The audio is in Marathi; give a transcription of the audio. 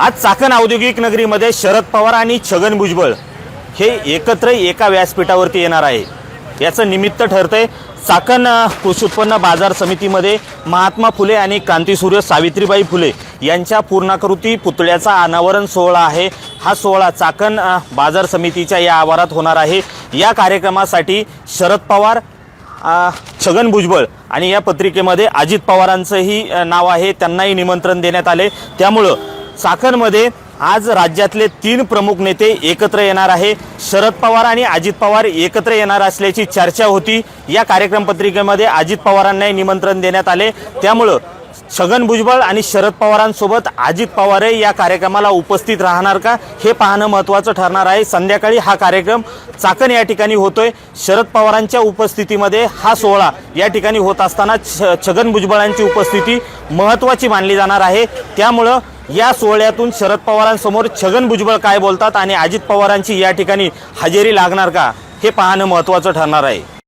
आज चाकण औद्योगिक नगरीमध्ये शरद पवार आणि छगन भुजबळ हे एकत्र एका व्यासपीठावरती येणार आहे. याचं निमित्त ठरतंय चाकण कृषी उत्पन्न बाजार समितीमध्ये महात्मा फुले आणि क्रांतीसूर्य सावित्रीबाई फुले यांच्या पूर्णाकृती पुतळ्याचा अनावरण सोहळा आहे. हा सोहळा चाकण बाजार समितीच्या या आवारात होणार आहे. या कार्यक्रमासाठी शरद पवार छगन भुजबळ आणि या पत्रिकेमध्ये अजित पवारांचंही नाव आहे. त्यांनाही निमंत्रण देण्यात आले. त्यामुळं चाकणमध्ये आज राज्यातले तीन प्रमुख नेते एकत्र येणार आहे. शरद पवार आणि अजित पवार एकत्र येणार असल्याची चर्चा होती. या कार्यक्रम पत्रिकेमध्ये अजित पवारांनाही निमंत्रण देण्यात आले. त्यामुळं छगन भुजबळ आणि शरद पवारांसोबत अजित पवारही या कार्यक्रमाला उपस्थित राहणार का हे पाहणं महत्त्वाचं ठरणार आहे. संध्याकाळी हा कार्यक्रम चाकण या ठिकाणी होतोय. शरद पवारांच्या उपस्थितीमध्ये हा सोहळा या ठिकाणी होत असताना छ छगन भुजबळांची उपस्थिती महत्त्वाची मानली जाणार आहे. त्यामुळं या सोहळ्यातून शरद पवारांसमोर छगन भुजबळ काय बोलतात आणि अजित पवारांची या ठिकाणी हजेरी लागणार का? हे पाहणं महत्त्वाचं ठरणार आहे.